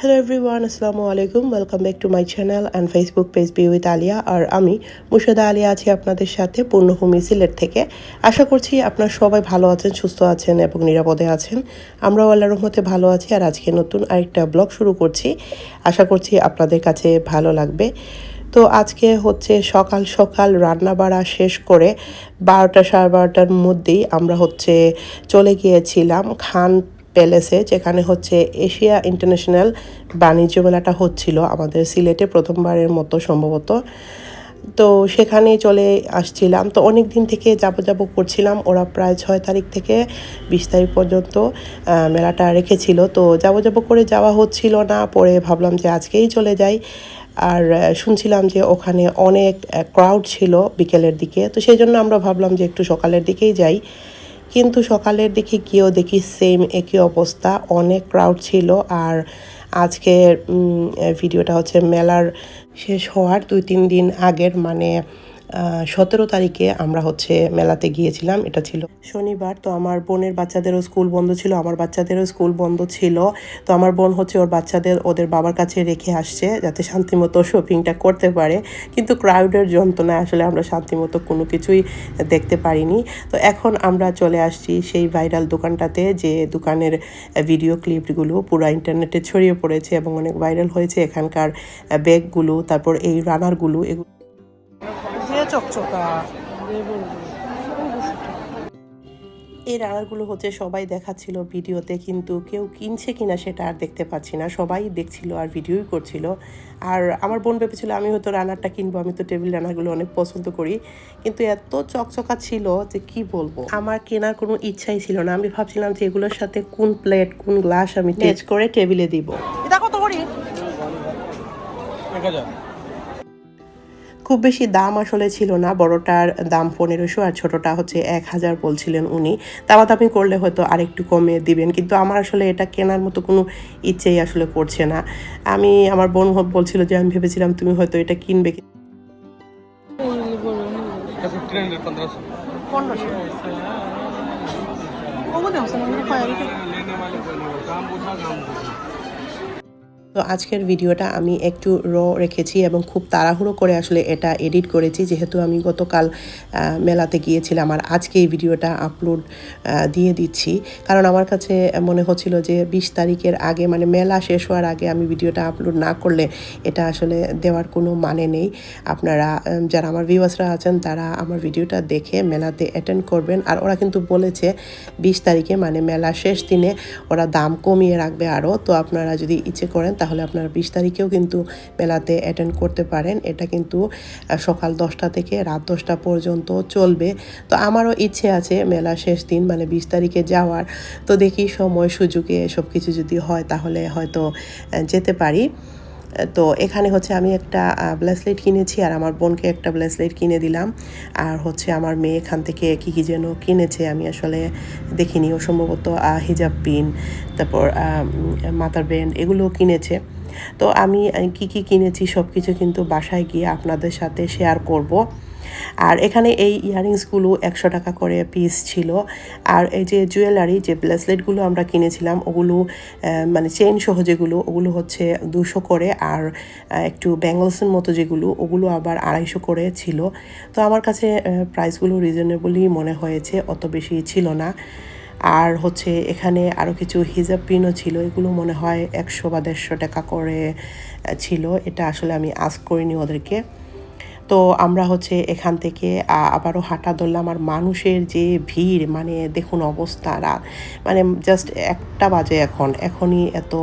Hello everyone আসসালামু আলাইকুম welcome back to my channel and Facebook page be with Aliya আর আমি মুর্শিদা আলিয়া আছি আপনাদের সাথে পূর্ণভূমি সিলেট থেকে। আশা করছি আপনারা সবাই ভালো আছেন, সুস্থ আছেন এবং নিরাপদে আছেন। আমরাও আল্লাহর রহমতে ভালো আছি আর আজকে নতুন আরেকটা ব্লগ শুরু করছি। আশা করছি আপনাদের কাছে ভালো লাগবে। তো আজকে হচ্ছে সকাল সকাল রান্না বাড়া শেষ করে বারোটা সাড়ে বারোটার মধ্যেই আমরা হচ্ছে চলে গিয়েছিলাম খান প্যালেসে যেখানে হচ্ছে এশিয়া ইন্টারন্যাশনাল বাণিজ্য মেলাটা হচ্ছিল আমাদের সিলেটে প্রথমবারের মতো সম্ভবত। তো সেখানে চলে আসছিলাম। তো অনেক দিন থেকে যাব যাব করছিলাম। ওরা প্রায় ছয় তারিখ থেকে বিশ তারিখ পর্যন্ত মেলাটা রেখেছিল। তো যাব যাব করে যাওয়া হচ্ছিল না। পরে ভাবলাম যে আজকেই চলে যাই। আর শুনছিলাম যে ওখানে অনেক ক্রাউড ছিল বিকেলের দিকে। তো সেই জন্য আমরা ভাবলাম যে একটু সকালের দিকেই যাই। কিন্তু সকালের দিকে গিয়েও দেখি সেম একই অবস্থা। অনেক ক্রাউড ছিল আর আজকে ভিডিওটা হচ্ছে মেলার শেষ হওয়ার দুই, তিন দিন আগের মানে সতেরো তারিখে আমরা হচ্ছে মেলাতে গিয়েছিলাম, এটা ছিল। শনিবার, তো আমার বোনের বাচ্চাদেরও স্কুল বন্ধ ছিল, আমার বাচ্চাদেরও স্কুল বন্ধ ছিল। তো আমার বোন হচ্ছে ওর বাচ্চাদের ওদের বাবার কাছে রেখে আসছে, যাতে শান্তিমতো শপিংটা করতে পারে। কিন্তু ক্রাউডের যন্ত্রণায় আসলে আমরা শান্তিমতো কোনো কিছুই দেখতে পারিনি। তো এখন আমরা চলে আসছি সেই ভাইরাল দোকানটাতে, যে দোকানের ভিডিও ক্লিপগুলো পুরো ইন্টারনেটে ছড়িয়ে পড়েছে এবং অনেক ভাইরাল হয়েছে এখানকার ব্যাগগুলো তারপর এই রানারগুলো এগুলো। চকচকা। এই রানারগুলো হচ্ছে সবাই দেখাচ্ছিল ভিডিওতে কিন্তু কেউ কিনছে কিনা সেটা আর দেখতে পাচ্ছি না। সবাই দেখছিল আর ভিডিওই করছিল। আর আমার বোন ভেবেছিল আমি হয়তো রানারটা কিনবো আমি তো টেবিল রানারগুলো অনেক পছন্দ করি। কিন্তু এত চকচকা ছিল যে কি বলব? আমার কেনার কোনো ইচ্ছাই ছিল না। আমি ভাবছিলাম যে এগুলোর সাথে কোন প্লেট কোন গ্লাস আমি টেচ করে টেবিলে দিব। এটা কত করি খুব বেশি দাম আসলে ছিল না, বড়টার দাম পনেরোশো আর ছোটটা হচ্ছে এক হাজার বলছিলেন উনি। দামাদামি করলে হয়তো আরেকটু কমে দিবেন, কিন্তু আমার আসলে এটা কেনার মতো কোনো ইচ্ছেই আসলে করছে না। আমি, আমার বোন বলছিল যে আমি ভেবেছিলাম তুমি হয়তো এটা কিনবে পনেরোশো। তো আজকের ভিডিওটা আমি একটু র রেখেছি এবং খুব তাড়াহুড়ো করে আসলে এটা এডিট করেছি। যেহেতু আমি গতকাল মেলাতে গিয়েছিলাম আর আজকে এই ভিডিওটা আপলোড দিয়ে দিচ্ছি। কারণ আমার কাছে মনে হচ্ছিল যে বিশ তারিখের আগে মানে মেলা শেষ হওয়ার আগে আমি ভিডিওটা আপলোড না করলে এটা আসলে দেওয়ার কোনো মানে নেই। আপনারা যারা আমার ভিউয়ার্সরা আছেন, তারা আমার ভিডিওটা দেখে মেলাতে অ্যাটেন্ড করবেন। আর ওরা কিন্তু বলেছে বিশ তারিখে মানে মেলা শেষ দিনে ওরা দাম কমিয়ে রাখবে আরও। তো আপনারা যদি ইচ্ছে করেন তাহলে আপনারা বিশ তারিখেও কিন্তু মেলাতে অ্যাটেন্ড করতে পারেন। এটা কিন্তু সকাল দশটা থেকে রাত দশটা পর্যন্ত চলবে। তো আমারও ইচ্ছে আছে মেলা শেষ দিন মানে বিশ তারিখে যাওয়ার। তো দেখি সময় সুযোগে সব কিছু যদি হয় তাহলে হয়তো যেতে পারি। তো এখানে হচ্ছে আমি একটা ব্লেসলেট কিনেছি আর আমার বোনকে একটা ব্লেসলেট কিনে দিলাম। আর হচ্ছে আমার মেয়ে এখান থেকে কী কী যেন কিনেছে আমি আসলে দেখিনি। ও সম্ভবত হিজাব পিন, তারপর মাতার ব্যান্ড এগুলো কিনেছে। তো আমি কি কি কিনেছি সব কিছু কিন্তু বাসায় গিয়ে আপনাদের সাথে শেয়ার করব। আর এখানে এই ইয়ারিংসগুলো একশো টাকা করে পিস ছিল। আর এই যে জুয়েলারি যে ব্রেসলেটগুলো আমরা কিনেছিলাম, ওগুলো মানে চেইন সহ যেগুলো, ওগুলো হচ্ছে দুশো করে। আর একটু ব্যাঙ্গলসের মতো যেগুলো, ওগুলো আবার আড়াইশো করে ছিল। তো আমার কাছে প্রাইসগুলো রিজনেবলই মনে হয়েছে, অত বেশি ছিল না। আর হচ্ছে এখানে আরও কিছু হিজাব পিনও ছিল, এগুলো মনে হয় একশো বা দেড়শো টাকা করে ছিল। এটা আসলে আমি আস্ক করিনি ওদেরকে। তো আমরা হচ্ছে এখান থেকে আবারও হাঁটা ধরলাম। আর মানুষের যে ভিড় মানে দেখুন অবস্থা, রাত মানে জাস্ট একটা বাজে এখন। এখনই এত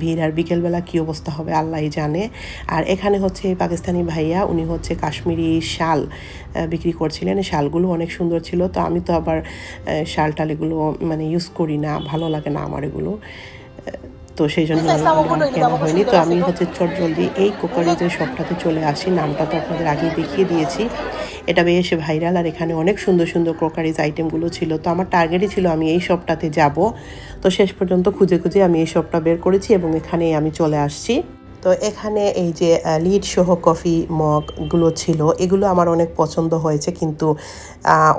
ভিড়। আর বিকেলবেলা কী অবস্থা হবে আল্লাহই জানে। আর এখানে হচ্ছে পাকিস্তানি ভাইয়া, উনি হচ্ছে কাশ্মীরি শাল বিক্রি করছিলেন। শালগুলো অনেক সুন্দর ছিল। তো আমি তো আবার শাল টাল এগুলো মানে ইউজ করি না। ভালো লাগে না আমার এগুলো। তো সেই জন্য আর কেনা হয়নি। তো আমি হচ্ছে চট জলদি এই কোকারিজের শপটাতে চলে আসি। নামটা তো আপনাদের আগেই দেখিয়ে দিয়েছি। এটা বেশ ভাইরাল আর এখানে অনেক সুন্দর সুন্দর ক্রোকারিজ আইটেমগুলো ছিল। তো আমার টার্গেটই ছিল আমি এই শপটাতে যাব। তো শেষ পর্যন্ত খুঁজে খুঁজে আমি এই শপটা বের করেছি এবং এখানে আমি চলে আসছি। তো এখানে এই যে লিড সহ কফি মগগুলো ছিল, এগুলো আমার অনেক পছন্দ হয়েছে কিন্তু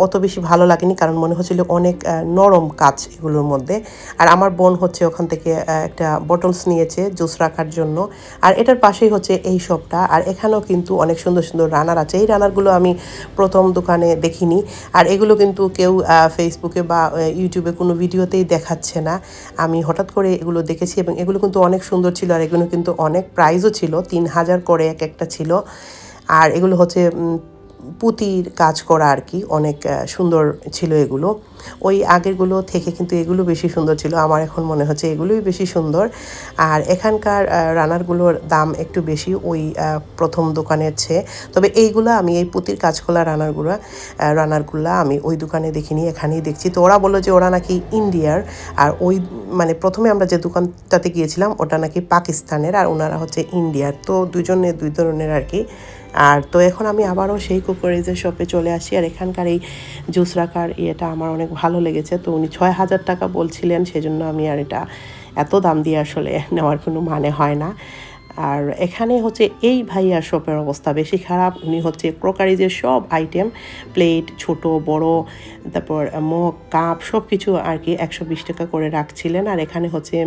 অত বেশি ভালো লাগেনি কারণ মনে হচ্ছিল অনেক নরম কাজ এগুলোর মধ্যে। আর আমার বোন হচ্ছে ওখান থেকে একটা বটলস নিয়েছে জুস রাখার জন্য। আর এটার পাশেই হচ্ছে এই শপটা আর এখানেও কিন্তু অনেক সুন্দর সুন্দর রানার আছে। এই রানারগুলো আমি প্রথম দোকানে দেখিনি। আর এগুলো কিন্তু কেউ ফেসবুকে বা ইউটিউবে কোনো ভিডিওতেই দেখাচ্ছে না। আমি হঠাৎ করে এগুলো দেখেছি এবং এগুলো কিন্তু অনেক সুন্দর ছিল আর এগুলো কিন্তু অনেক প্রাইজও ছিল তিন হাজার করে এক একটা ছিল। আর এগুলো হচ্ছে পুঁতির কাজ করা আর কি, অনেক সুন্দর ছিল এগুলো। ওই আগেরগুলো থেকে কিন্তু এগুলো বেশি সুন্দর ছিল, আমার এখন মনে হচ্ছে এগুলোই বেশি সুন্দর। আর এখানকার রানারগুলোর দাম একটু বেশি ওই প্রথম দোকানের চেয়ে। তবে এইগুলো আমি, এই পুঁতির কাজ করা রানারগুলো রানারগুলো আমি ওই দোকানে দেখিনি, এখানেই দেখছি। তো ওরা বলল যে ওরা নাকি ইন্ডিয়ার, আর ওই মানে প্রথমে আমরা যে দোকানটাতে গিয়েছিলাম, ওটা নাকি পাকিস্তানের, আর ওনারা হচ্ছে ইন্ডিয়ার। তো দুজনে, দুই ধরনের আর কি আর তো এখন আমি আবারও সেই কুকুরিজের শপে চলে আসি। আর এখানকার এই জুস রাখার ইয়েটা আমার অনেক ভালো লেগেছে। তো উনি ছয় হাজার টাকা বলছিলেন, সেজন্য আমি আর এটা এত দাম দিয়ে আসলে নেওয়ার কোনো মানে হয় না। আর এখানে হচ্ছে এই ভাইয়া শপের অবস্থা বেশি খারাপ। উনি হচ্ছে ক্রোকারিজের সব আইটেম প্লেট ছোট, বড়, তারপর মগ, কাপ সব কিছু আর কি একশো বিশ টাকা করে রাখছিলেন। আর এখানে হচ্ছে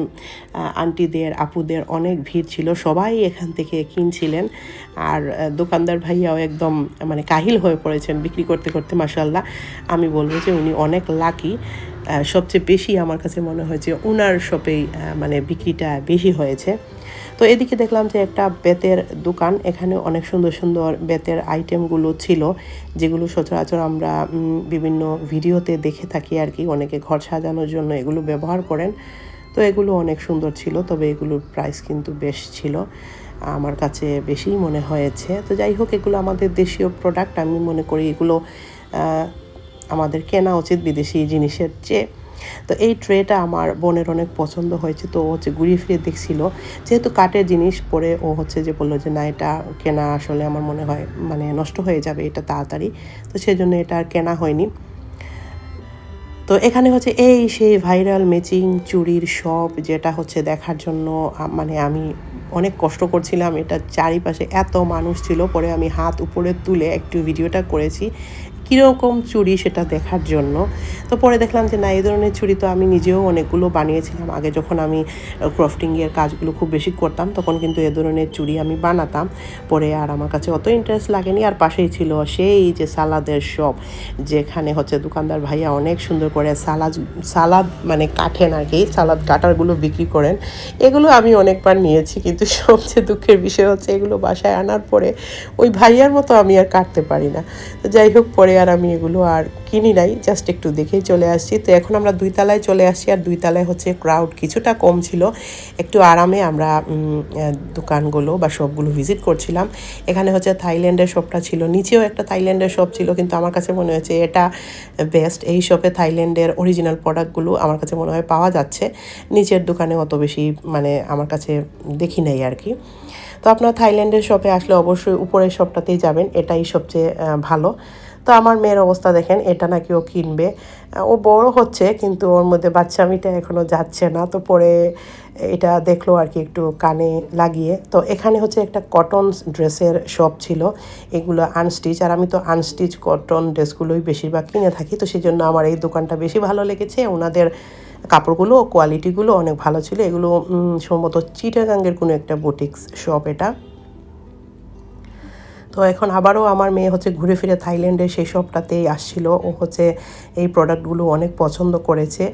আন্টিদের, আপুদের অনেক ভিড় ছিল, সবাই এখান থেকে কিনছিলেন। আর দোকানদার ভাইয়াও একদম মানে কাহিল হয়ে পড়েছেন বিক্রি করতে করতে মাসাল্লাহ আমি বলব যে উনি অনেক লাকি সবচেয়ে বেশি আমার কাছে মনে হয়েছে ওনার শপেই মানে বিক্রিটা বেশি হয়েছে। তো এদিকে দেখলাম যে একটা বেতের দোকান, এখানে অনেক সুন্দর সুন্দর বেতের আইটেমগুলো ছিল, যেগুলো সচরাচর আমরা বিভিন্ন ভিডিওতে দেখে থাকি আর কি। অনেকে ঘর সাজানোর জন্য এগুলো ব্যবহার করেন, তো এগুলো অনেক সুন্দর ছিল, তবে এগুলোর প্রাইস কিন্তু বেশ ছিল, আমার কাছে বেশিই মনে হয়েছে। তো যাই হোক, এগুলো আমাদের দেশীয় প্রোডাক্ট আমি মনে করি এগুলো আমাদের কেনা উচিত বিদেশি জিনিসের চেয়ে। তো এই ট্রেটা আমার বোনের অনেক পছন্দ হয়েছে, তো ও হচ্ছে ঘুরিয়ে ফিরে দেখছিল। যেহেতু কাঠের জিনিস পরে ও হচ্ছে যে বলল যে, না, এটা কেনা আসলে আমার মনে হয় মানে নষ্ট হয়ে যাবে, এটা তাড়াতাড়ি। তো সেজন্য এটা আর কেনা হয়নি। তো এখানে হচ্ছে এই সেই ভাইরাল ম্যাচিং চুরির শপ যেটা হচ্ছে দেখার জন্য মানে আমি অনেক কষ্ট করছিলাম। এটা চারিপাশে এত মানুষ ছিল, পরে আমি হাত উপরে তুলে একটু ভিডিওটা করেছি। কীরকম চুড়ি সেটা দেখার জন্য। তো পরে দেখলাম যে না, এই ধরনের চুড়ি তো আমি নিজেও অনেকগুলো বানিয়েছিলাম। আগে যখন আমি ক্রফটিংয়ের কাজগুলো খুব বেশি করতাম, তখন কিন্তু এ ধরনের চুড়ি আমি বানাতাম। পরে আর আমার কাছে অত ইন্টারেস্ট লাগেনি। আর পাশেই ছিল সেই যে সালাদের শপ যেখানে হচ্ছে দোকানদার ভাইয়া অনেক সুন্দর করে সালাদ সালাদ মানে কাটেন আর কি, সালাদ কাটারগুলো বিক্রি করেন। এগুলো আমি অনেকবার নিয়েছি, কিন্তু সবচেয়ে দুঃখের বিষয় হচ্ছে এগুলো বাসায় আনার পরে ওই ভাইয়ার মতো আমি আর কাটতে পারি না। তো যাই হোক, পরে আর আমি এগুলো আর কিনি নাই জাস্ট একটু দেখেই চলে আসছি। তো এখন আমরা দুই তলায় চলে আসছি আর দুই তলায় হচ্ছে ক্রাউড কিছুটা কম ছিল। একটু আরামে আমরা দোকানগুলো বা শপগুলো ভিজিট করছিলাম। এখানে হচ্ছে থাইল্যান্ডের শপটা ছিল, নিচেও একটা থাইল্যান্ডের শপ ছিল, কিন্তু আমার কাছে মনে হয়েছে এটা বেস্ট এই শপে থাইল্যান্ডের অরিজিনাল প্রোডাক্টগুলো আমার কাছে মনে হয় পাওয়া যাচ্ছে। নিচের দোকানে অত বেশি মানে আমার কাছে দেখি নাই আর কি। তো আপনার থাইল্যান্ডের শপে আসলে অবশ্যই উপরের শপটাতেই যাবেন, এটাই সবচেয়ে ভালো। তো আমার মেয়ের অবস্থা দেখেন, এটা নাকি ও কিনবে। ও বড় হচ্ছে, কিন্তু ওর মধ্যে বাচ্চামিটা এখনও যাচ্ছে না। তো পরে এটা দেখল আর কি একটু কানে লাগিয়ে। তো এখানে হচ্ছে একটা কটন ড্রেসের শপ ছিল, এগুলো আনস্টিচ আর আমি তো আনস্টিচ কটন ড্রেসগুলোই বেশিরভাগ কিনে থাকি, তো সেই জন্য আমার এই দোকানটা বেশি ভালো লেগেছে। ওনাদের কাপড়গুলো কোয়ালিটিগুলো অনেক ভালো ছিল। এগুলো সম্ভবত চিটাগাঙ্গের কোনো একটা বুটিক্স শপ এটা। তো এখন আবারও আমার মেয়ে হচ্ছে ঘুরে ফিরে থাইল্যান্ডে সেই সবটাতেই আসছিল। ও হচ্ছে এই প্রোডাক্টগুলো অনেক পছন্দ করেছে।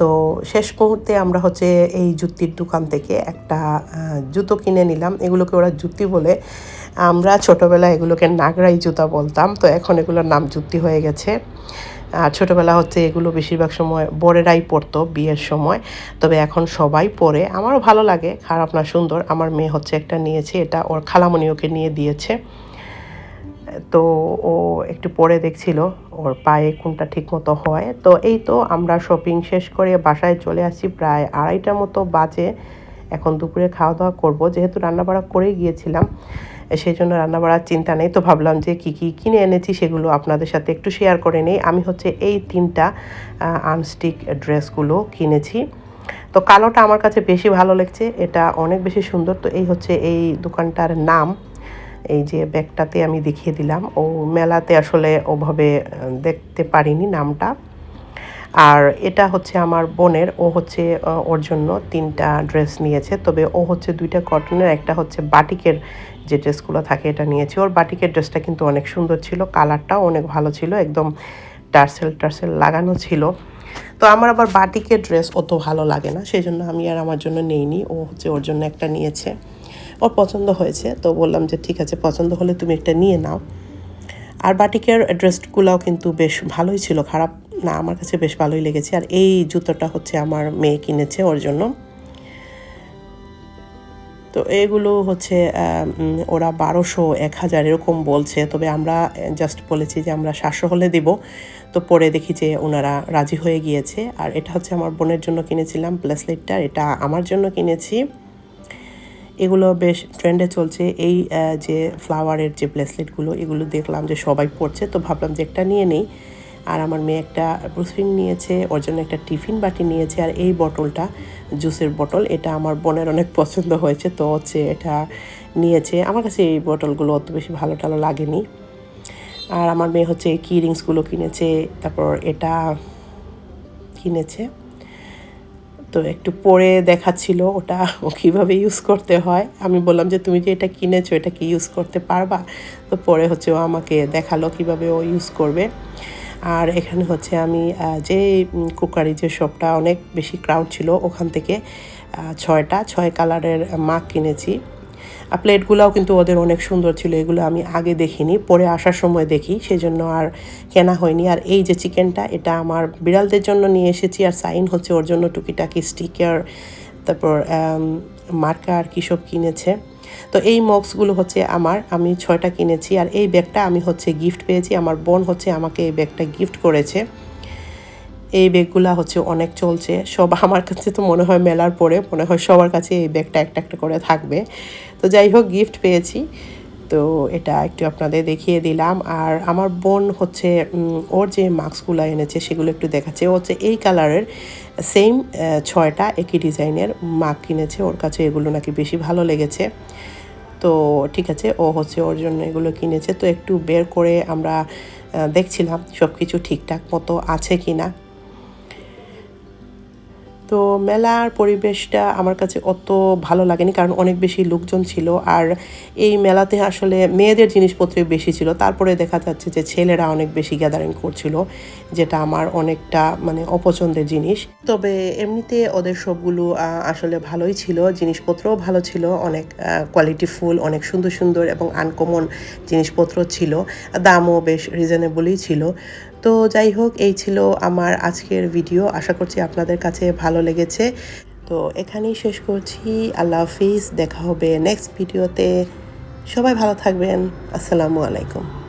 তো শেষ মুহূর্তে আমরা হচ্ছে এই জুতির দোকান থেকে একটা জুতো কিনে নিলাম। এগুলোকে ওরা জুতি বলে আমরা ছোটোবেলায় এগুলোকে নাগরাই জুতা বলতাম। তো এখন এগুলোর নাম জুতি হয়ে গেছে। আর ছোটোবেলা হচ্ছে এগুলো বেশিরভাগ সময় বড়েরাই পরতো বিয়ের সময়। তবে এখন সবাই পরে আমারও ভালো লাগে, খারাপ না, সুন্দর। আমার মেয়ে হচ্ছে একটা নিয়েছে, এটা ওর খালামণি ওকে নিয়ে দিয়েছে। তো ও একটু পরে দেখছিল, ওর পায়ে কোনটা ঠিক মতো হয়। তো এই তো আমরা শপিং শেষ করে বাসায় চলে আসছি, প্রায় আড়াইটার মতো বাজে। এখন দুপুরে খাওয়া দাওয়া করব। যেহেতু রান্নাবাড়া করেই গিয়েছিলাম সেই জন্য রান্নাবাড়ার চিন্তা নেই। তো ভাবলাম যে কী কী কিনে এনেছি সেগুলো আপনাদের সাথে একটু শেয়ার করে নেই। আমি হচ্ছে এই তিনটা আনস্টিক ড্রেসগুলো কিনেছি। তো কালোটা আমার কাছে বেশি ভালো লাগছে। এটা অনেক বেশি সুন্দর। তো এই হচ্ছে এই দোকানটার নাম। এই যে ব্যাগটাতে আমি দেখিয়ে দিলাম। ও মেলাতে আসলে ওভাবে দেখতে পারিনি নামটা। আর এটা হচ্ছে আমার বোনের, ও হচ্ছে ওর জন্য তিনটা ড্রেস নিয়েছে। তবে ও হচ্ছে দুইটা কটনের, একটা হচ্ছে বাটিকের যে ড্রেসগুলো থাকে এটা নিয়েছে। ওর বাটিকের ড্রেসটা কিন্তু অনেক সুন্দর ছিল, কালারটাও অনেক ভালো ছিল, একদম টার্সেল টার্সেল লাগানো ছিল। তো আমার আবার বাটিকের ড্রেস অত ভালো লাগে না সেই জন্য আমি আর আমার জন্য নেইনি। ও হচ্ছে ওর জন্য একটা নিয়েছে। ওর পছন্দ হয়েছে, তো বললাম যে ঠিক আছে, পছন্দ হলে তুমি একটা নিয়ে নাও। আর বাটিকের ড্রেসগুলোও কিন্তু বেশ ভালোই ছিল, খারাপ না, আমার কাছে বেশ ভালোই লেগেছে। আর এই জুতোটা হচ্ছে আমার মেয়ে কিনেছে ওর জন্য। তো এগুলো হচ্ছে ওরা বারোশো, এক হাজার এরকম বলছে। তবে আমরা জাস্ট বলেছি যে আমরা সাতশো হলে দিব। তো পরে দেখি যে ওনারা রাজি হয়ে গিয়েছে। আর এটা হচ্ছে আমার বোনের জন্য কিনেছিলাম ব্রেসলেটটা এটা আমার জন্য কিনেছি। এগুলো বেশ ট্রেন্ডে চলছে। এই যে ফ্লাওয়ারের যে ব্রেসলেটগুলো এগুলো দেখলাম যে সবাই পড়ছে তো ভাবলাম যে একটা নিয়ে নেই। আর আমার মেয়ে একটা ব্রুসফিন নিয়েছে, ওর জন্য একটা টিফিন বাটি নিয়েছে। আর এই বোতলটা জুসের বোতল এটা আমার বোনের অনেক পছন্দ হয়েছে। তো হচ্ছে এটা নিয়েছে। আমার কাছে এই বোতলগুলো অত বেশি ভালো টালো লাগেনি। আর আমার মেয়ে হচ্ছে কি রিংসগুলো কিনেছে। তারপর এটা কিনেছে। তো একটু পরে দেখাচ্ছিল ওটা ও কীভাবে ইউজ করতে হয়। আমি বললাম যে, তুমি যে এটা কিনেছো, এটা কি ইউজ করতে পারবা? তো পরে হচ্ছে ও আমাকে দেখাল কীভাবে ও ইউজ করবে। আর এখানে হচ্ছে আমি যে কুকারি যে শপটা অনেক বেশি ক্রাউড ছিল, ওখান থেকে ছয়টা, ছয় কালারের মাক কিনেছি। আর প্লেটগুলোও কিন্তু ওদের অনেক সুন্দর ছিল, এগুলো আমি আগে দেখিনি, পরে আসার সময় দেখি, সেজন্য আর কেনা হয়নি। আর এই যে চিকেনটা, এটা আমার বিড়ালদের জন্য নিয়ে এসেছি, আর সাইন হচ্ছে ওর জন্য টুকিটাকি স্টিকার, তারপর মার্কার কী সব কিনেছে। তো এই মগসগুলো হচ্ছে আমার, আমি ছয়টা কিনেছি, আর এই ব্যাগটা আমি হচ্ছে গিফট পেয়েছি, আমার বোন হচ্ছে আমাকে এই ব্যাগটা গিফট করেছে। এই ব্যাগগুলা হচ্ছে অনেক চলছে। সব আমার কাছে তো মনে হয় মেলার পরে, মনে হয় সবার কাছে এই ব্যাগটা একটা একটা করে থাকবে। তো যাই হোক গিফট পেয়েছি। তো এটা একটু আপনাদের দেখিয়ে দিলাম। আর আমার বোন হচ্ছে ওর যে মাস্কগুলো এনেছে সেগুলো একটু দেখাচ্ছে। ও হচ্ছে এই কালারের সেম ছয়টা একই ডিজাইনের মাস্ক কিনেছে। ওর কাছে এগুলো নাকি বেশি ভালো লেগেছে। তো ঠিক আছে, ও হচ্ছে ওর জন্য এগুলো কিনেছে। তো একটু বের করে আমরা দেখছিলাম সব কিছু ঠিকঠাক মতো আছে কি না তো মেলার পরিবেশটা আমার কাছে অত ভালো লাগেনি, কারণ অনেক বেশি লোকজন ছিল। আর এই মেলাতে আসলে মেয়েদের জিনিসপত্র বেশি ছিল। তারপরে দেখা যাচ্ছে যে ছেলেরা অনেক বেশি গ্যাদারিং করছিল, যেটা আমার অনেকটা মানে অপছন্দের জিনিস। তবে এমনিতে ওদের সবগুলো আসলে ভালোই ছিল। জিনিসপত্রও ভালো ছিল, অনেক কোয়ালিটি ফুল, অনেক সুন্দর সুন্দর এবং আনকমন জিনিসপত্র ছিল। দামও বেশ রিজনেবলই ছিল। তো যাই হোক, এই ছিল আমার আজকের ভিডিও আশা করছি আপনাদের কাছে ভালো লেগেছে। তো এখানেই শেষ করছি। আল্লাহ হাফিজ, দেখা হবে নেক্সট ভিডিওতে সবাই ভালো থাকবেন। আসসালামু আলাইকুম।